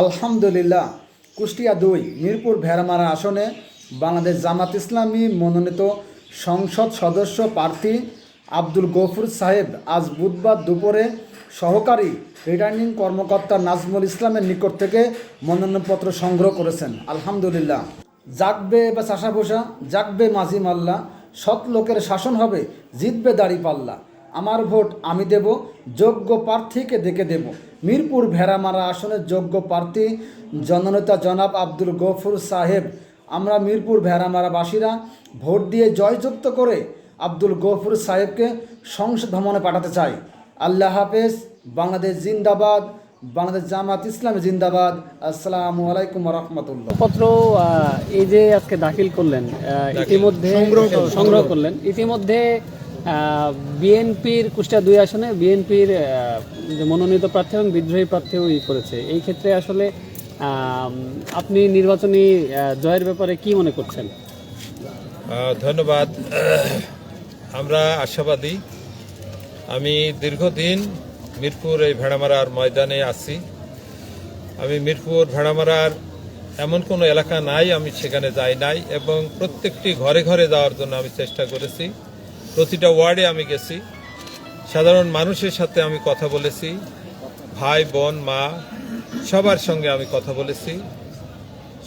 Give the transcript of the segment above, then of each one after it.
আলহামদুলিল্লাহ, কুষ্টিয়া দুই, মিরপুর ভেড়ামারা আসনে বাংলাদেশ জামাত ইসলামী মনোনীত সংসদ সদস্য প্রার্থী আব্দুল গফুর সাহেব আজ বুধবার দুপুরে সহকারী রিটার্নিং কর্মকর্তা নাজমুল ইসলামের নিকট থেকে মনোনয়নপত্র সংগ্রহ করেছেন। আলহামদুলিল্লাহ। জাগবে বা চাষা জাগবে মাঝি মাল্লা, সৎ লোকের শাসন হবে, জিতবে দাড়ি পাল্লা। আমার ভোট আমি দেব যোগ্য প্রার্থীকে দেখে দেব। মিরপুর ভেড়ামারা আসনের যোগ্য প্রার্থী জননেতা জনাব আব্দুল গফুর সাহেব। আমরা মিরপুর ভেড়ামারাবাসীরা ভোট দিয়ে জয়যুক্ত করে আব্দুল গফুর সাহেবকে সংসদ ভ্রমণে পাঠাতে চাই। আল্লাহ হাফেজ। বাংলাদেশ জিন্দাবাদ। বাংলাদেশ জামাত ইসলামী জিন্দাবাদ। আসসালামু আলাইকুম রহমতুল্লাহ। পত্র এই যে আজকে দাখিল করলেন ইতিমধ্যে সংগ্রহ করলেন। ইতিমধ্যে বিএনপির কুষ্টিয়া দুই আসনে বিএনপির মনোনীত প্রার্থী এবং বিদ্রোহী প্রার্থীও ই করেছে। এই ক্ষেত্রে আসলে আপনি নির্বাচনী জয়ের ব্যাপারে কি মনে করছেন? ধন্যবাদ। আমরা আশাবাদী। আমি দীর্ঘদিন মিরপুর এই ভেড়ামারার ময়দানে আছি। আমি মিরপুর ভেড়ামারার এমন কোনো এলাকা নাই, আমি সেখানে যাই নাই এবং প্রত্যেকটি ঘরে ঘরে যাওয়ার জন্য আমি চেষ্টা করেছি। প্রতিটা ওয়ার্ডে আমি গেছি। সাধারণ মানুষের সাথে আমি কথা বলেছি। ভাই, বোন, মা, সবার সঙ্গে আমি কথা বলেছি।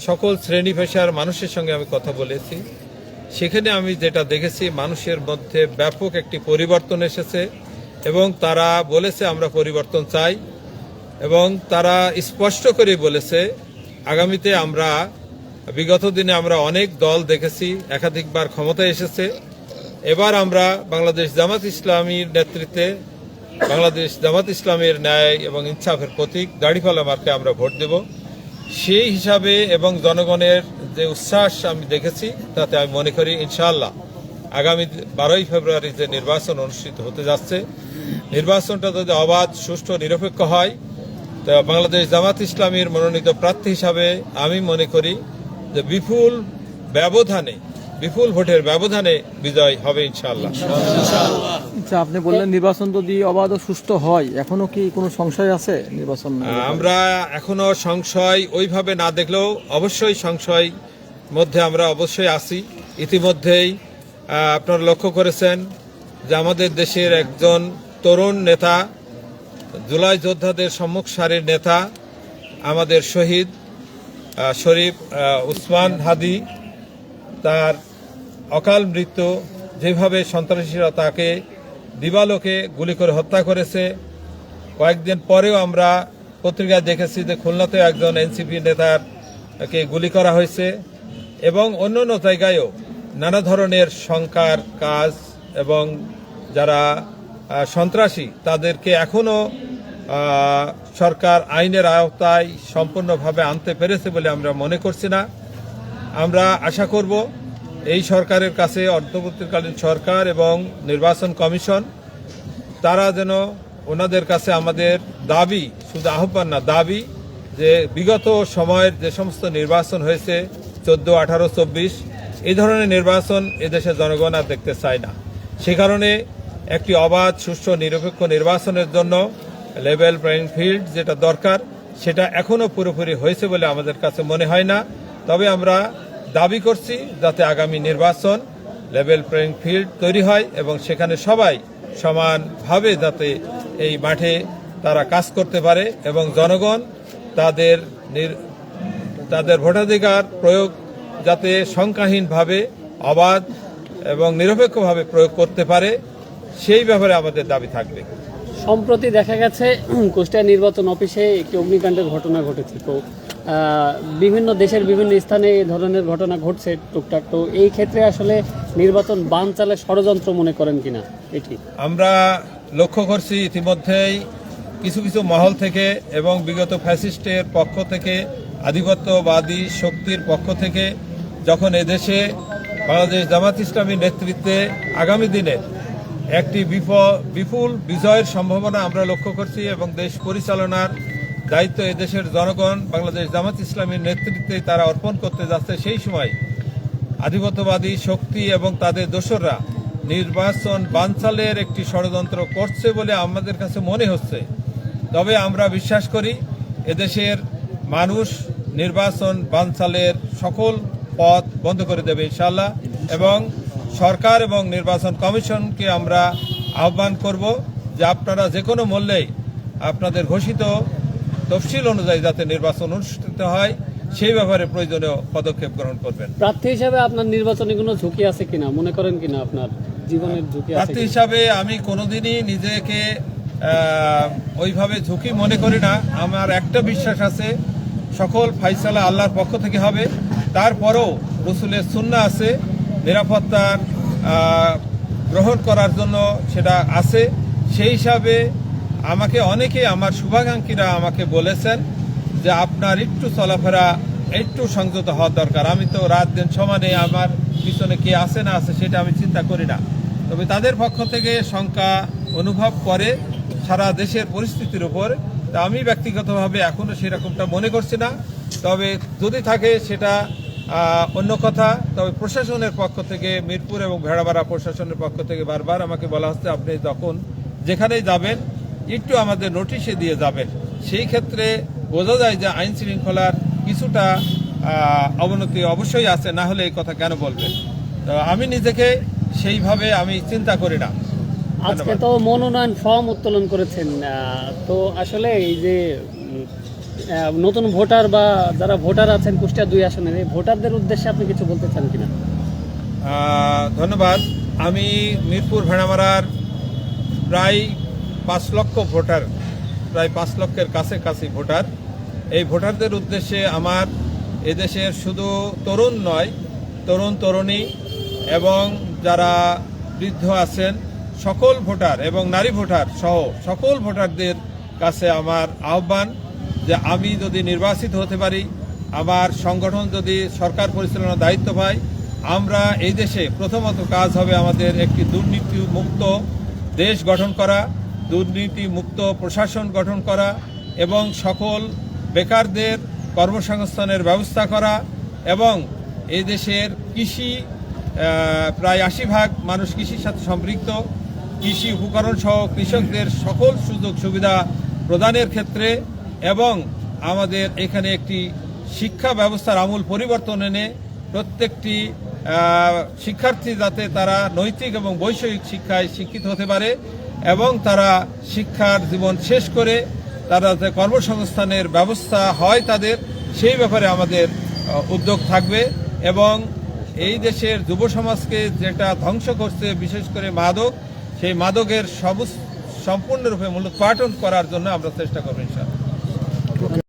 সকল শ্রেণি পেশার মানুষের সঙ্গে আমি কথা বলেছি। সেখানে আমি যেটা দেখেছি, মানুষের মধ্যে ব্যাপক একটি পরিবর্তন এসেছে এবং তারা বলেছে, আমরা পরিবর্তন চাই। এবং তারা স্পষ্ট করে বলেছে, আগামীতে আমরা, বিগত দিনে আমরা অনেক দল দেখেছি, একাধিকবার ক্ষমতায় এসেছে। এবার আমরা বাংলাদেশ জামাত ইসলামীর নেতৃত্বে বাংলাদেশ জামাত ইসলামের ন্যায় এবং ইনসাফের প্রতীক দাড়িপালা মার্কে আমরা ভোট দেব। সেই হিসাবে এবং জনগণের যে উচ্ছ্বাস আমি দেখেছি, তাতে আমি মনে করি ইনশাআল্লাহ আগামী বারোই ফেব্রুয়ারি যে নির্বাচন অনুষ্ঠিত হতে যাচ্ছে, নির্বাচনটা যদি অবাধ, সুষ্ঠু, নিরপেক্ষ হয়, তো বাংলাদেশ জামাত ইসলামীর মনোনীত প্রার্থী হিসাবে আমি মনে করি যে বিপুল ব্যবধানে বিপুল ভোটের ব্যবধানে বিজয় হবে ইনশাআল্লাহ আচ্ছা আপনি বললেন নির্বাচন যদি অবাধ ও সুষ্ঠু হয় এখনও কি কোনো সংশয় আছে নির্বাচন? আমরা এখনও সংশয় ওইভাবে না দেখলেও অবশ্যই সংশয় মধ্যে আমরা অবশ্যই আছি ইতিমধ্যেই আপনারা লক্ষ্য করেছেন যে আমাদের দেশের একজন তরুণ নেতা জুলাই যোদ্ধাদের সম্মুখ সারির নেতা আমাদের শহীদ শরীফ উসমান হাদি তার অকাল মৃত্যু যেভাবে সন্ত্রাসীরা তাকে দিবালোকে গুলি করে হত্যা করেছে, কয়েকদিন পরেও আমরা পত্রিকায় দেখেছি যে খুলনাতেও একজন এনসিপি নেতার কে গুলি করা হয়েছে এবং অন্য অন্য জায়গায়ও নানা ধরনের শঙ্কার কাজ এবং যারা সন্ত্রাসী তাদেরকে এখনও সরকার আইনের আওতায় সম্পূর্ণভাবে আনতে পেরেছে বলে আমরা মনে করছি না। আমরা আশা করব এই সরকারের কাছে অন্তর্বর্তীকালীন সরকার এবং নির্বাচন কমিশন, তারা যেন ওনাদের কাছে আমাদের দাবি, শুধু আহ্বান না, দাবি যে বিগত সময়ের যে সমস্ত নির্বাচন হয়েছে, চোদ্দ, আঠারো, চব্বিশ, এই ধরনের নির্বাচন এদেশের জনগণ আর দেখতে চায় না। সে কারণে একটি অবাধ, সুষ্ঠু, নিরপেক্ষ নির্বাচনের জন্য লেভেল প্লেইং ফিল্ড যেটা দরকার, সেটা এখনও পুরোপুরি হয়েছে বলে আমাদের কাছে মনে হয় না। তবে আমরা দাবি করছি যাতে আগামী নির্বাচন লেভেল প্লেইং ফিল্ড তৈরি হয় এবং সেখানে সবাই সমানভাবে যাতে এই মাঠে তারা কাজ করতে পারে এবং জনগণ তাদের তাদের ভোটাধিকার প্রয়োগ যাতে সংখ্যাহীনভাবে, অবাধ এবং নিরপেক্ষভাবে প্রয়োগ করতে পারে, সেই ব্যাপারে আমাদের দাবি থাকবে। সম্প্রতি দেখা গেছে কুষ্টিয়া নির্বাচন অফিসে একটি অগ্নিকাণ্ডের ঘটনা ঘটেছে। তো বিভিন্ন দেশের বিভিন্ন স্থানে এই ধরনের ঘটনা ঘটছে টুকটাক। তো এই ক্ষেত্রে আসলে নির্বাচন বান চালে ষড়যন্ত্র মনে করেন কিনা এটি? আমরা লক্ষ্য করছি ইতিমধ্যেই কিছু কিছু মহল থেকে এবং বিগত ফ্যাসিস্টের পক্ষ থেকে, আধিপত্যবাদী শক্তির পক্ষ থেকে যখন এদেশে বাংলাদেশ জামাত ইসলামীর নেতৃত্বে আগামী দিনে একটি বিপ- বিপুল বিজয়ের সম্ভাবনা আমরা লক্ষ্য করছি এবং দেশ পরিচালনার দায়িত্ব এদেশের জনগণ, বাংলাদেশ জামাত ইসলামীর নেতৃত্বে তারা অর্পণ করতে যাচ্ছে সেই সময় আধিপত্যবাদী শক্তি এবং তাদের দোসররা নির্বাচন বানচালের একটি ষড়যন্ত্র করছে বলে আমাদের কাছে মনে হচ্ছে। তবে আমরা বিশ্বাস করি, এদেশের মানুষ নির্বাচন বানচালের সকল পথ বন্ধ করে দেবে ইনশাল্লাহ এবং সরকার এবং নির্বাচন কমিশনকে আমরা আহ্বান করব যে আপনারা যে কোনো মূল্যেই আপনাদের ঘোষিত তফসিল অনুযায়ী যাতে নির্বাচন অনুষ্ঠিত হয় সেই ব্যাপারে প্রয়োজনীয় পদক্ষেপ গ্রহণ করবেন। প্রার্থী হিসাবে আপনার নির্বাচনে কোনো ঝুঁকি আছে কিনা? মনে করেন কিনা আপনার? জীবনের ঝুঁকি প্রার্থী হিসাবে আমি কোনোদিনই নিজেকে ওইভাবে ঝুঁকি মনে করি না। আমার একটা বিশ্বাস আছে সকল ফাইসালা আল্লাহর পক্ষ থেকে হবে। তারপরও রসুলের সুন্না আছে নিরাপত্তার গ্রহণ করার জন্য সেটা আছে। সেই হিসাবে আমাকে অনেকে, আমার শুভাকাঙ্ক্ষীরা আমাকে বলেছেন যে আপনার একটু চলাফেরা, একটু সংযত হওয়া দরকার। আমি তো রাত দিন সমানে আমার পিছনে কে আছে না আছে সেটা আমি চিন্তা করি না। তবে তাদের পক্ষ থেকে শঙ্কা অনুভব করে সারা দেশের পরিস্থিতির উপর। তা আমি ব্যক্তিগতভাবে এখনও সেরকমটা মনে করছি না। তবে যদি থাকে সেটা অন্য কথা। তবে প্রশাসনের পক্ষ থেকে, মিরপুর এবং ভেড়াবাড়া প্রশাসনের পক্ষ থেকে বারবার আমাকে বলা হচ্ছে, আপনি তখন যেখানেই যাবেন একটু আমাদের নোটিশে দিয়ে যাবেন। সেই ক্ষেত্রে বোঝা যায় যে আইন শৃঙ্খলার কিছুটা অবনতি অবশ্যই আছে না হলে এই কথা কেন বলবেন? তো আমি নিজেকে সেইভাবে আমি চিন্তা করি না। আজকে তো মনোনয়ন ফর্ম উত্তোলন করেছেন তো আসলে এই যে নতুন ভোটার বা যারা ভোটার আছেন কুষ্টিয়া দুই আসনের এই ভোটারদের উদ্দেশ্যে আপনি কিছু বলতে চান কিনা? ধন্যবাদ। আমি মিরপুর ভেড়ামারার প্রায় পাঁচ লক্ষ ভোটার, প্রায় পাঁচ লক্ষের কাছে কাছে ভোটার। এই ভোটারদের উদ্দেশ্যে আমার এদেশের শুধু তরুণ নয়, তরুণ তরুণী এবং যারা বৃদ্ধ আছেন, সকল ভোটার এবং নারী ভোটার সহ সকল ভোটারদের কাছে আমার আহ্বান যে আমি যদি নির্বাচিত হতে পারি, আমার সংগঠন যদি সরকার পরিচালনার দায়িত্ব পায়, আমরা এই দেশে প্রথমত কাজ হবে আমাদের একটি দুর্নীতি মুক্ত দেশ গঠন করা। দুর্নীতি মুক্ত প্রশাসন গঠন করা এবং সকল বেকারদের কর্মসংস্থানের ব্যবস্থা করা এবং এই দেশের কৃষি প্রায় আশি ভাগ মানুষ কৃষির সাথে সম্পৃক্ত। কৃষি উপকরণ সহ কৃষকদের সকল সুযোগ সুবিধা প্রদানের ক্ষেত্রে এবং আমাদের এখানে একটি শিক্ষা ব্যবস্থার আমূল পরিবর্তন এনে প্রত্যেকটি শিক্ষার্থী যাতে তারা নৈতিক এবং বৈষয়িক শিক্ষায় শিক্ষিত হতে পারে। এবং তারা শিক্ষার জীবন শেষ করে তারা যাতে কর্মসংস্থানের ব্যবস্থা হয় তাদের, সেই ব্যাপারে আমাদের উদ্যোগ থাকবে এবং এই দেশের যুব সমাজকে যেটা ধ্বংস করছে, বিশেষ করে মাদক, সেই মাদকের সবুজ, সম্পূর্ণরূপে পাঠন করার জন্য আমরা চেষ্টা করব ইনশাআল্লাহ।